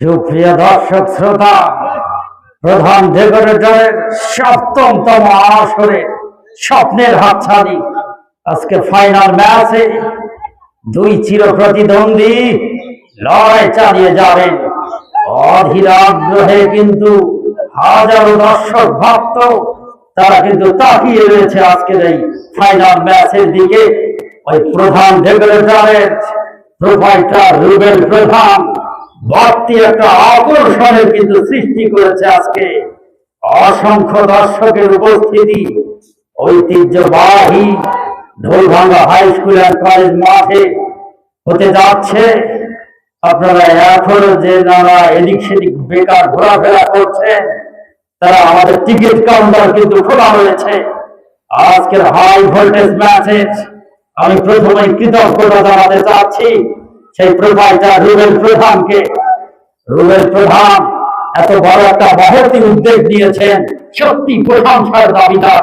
সুপ্রিয় দর্শক শ্রোতা, প্রধান ডেকোরেটরের সপ্তমতম আসরে স্বপ্নের হাতছানি। আজকে ফাইনাল ম্যাচে দুই চির প্রতিদ্বন্দ্বী লড়াই চালিয়ে যাবেন। অধীর আগ্রহে কিন্তু হাজারো দর্শক ভক্ত, তারা কিন্তু তাকিয়ে রয়েছে আজকের এই ফাইনাল ম্যাচের দিকে। ওই প্রধান ডেকোরেটরের প্রোভাইডার রুবেল প্রধান বাড়তি একটা আকর্ষণের কিন্তু সৃষ্টি করেছে আজকে। অসংখ্য দর্শকের উপস্থিতি, ঐতিহ্যবাহী Dholbhanga high school and college মাঠে হতে যাচ্ছে। আপনারা এখনও যে নানা এদিক সেদিক বেকার ঘোরাফেরা করছে, তারা আমাদের টিকিট কাউন্টার কিন্তু খোলা হয়েছে আজকের হাই ভোল্টেজ ম্যাচে আমি প্রথমে কৃতজ্ঞতা জানাতে চাচ্ছি। সেই প্রোভাইডার রুবেল প্রধানকে, রুবেল প্রধান এত বড় একটা মহতি উদ্যোগ নিয়েছেন, সত্যি প্রশংসার দাবিদার।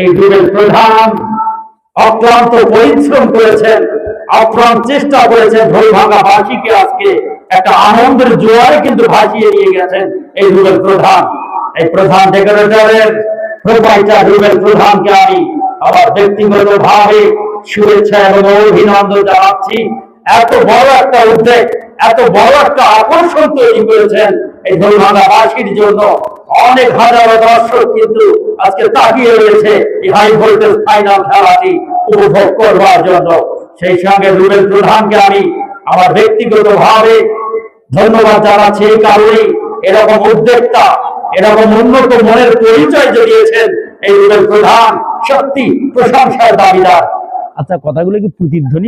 এই রুবেল প্রধান অক্লান্ত পরিশ্রম করেছেন আপ্রাণ চেষ্টা করেছেন ঢোল ভাঙা বাসীকে আজকে একটা আনন্দের জোয়ারে কিন্তু ভাসিয়ে নিয়ে গেছেন এই রুবেল প্রধান। এই প্রধান ডেকোরেটরের প্রোভাইডার রুবেল প্রধানকে আমি আমার ব্যক্তিগত ভাবে শুভেচ্ছা এবং অভিনন্দন জানাচ্ছি। এত বড় একটা উদ্যোগ এত বড় একটা আকর্ষণ তৈরি করেছেন এই ধর্মানা জন্য। অনেক হাজারো দর্শক কিন্তু আজকে তাকিয়ে রয়েছে এই হাই ভোল্টেজ ফাইনাল খেলাটি উপভোগ করবার জন্য। সেই সঙ্গে রুবেল প্রধানকে আমি আমার ব্যক্তিগত ভাবে ধন্যবাদ জানাচ্ছি এই কারণেই এরকম উদ্যোক্তা এরকম উন্নত মনের পরিচয় জড়িয়েছেন এই রুবেল প্রধান সত্যি প্রশংসার দাবিদার। আচ্ছা কথাগুলো কি প্রতিধ্বনি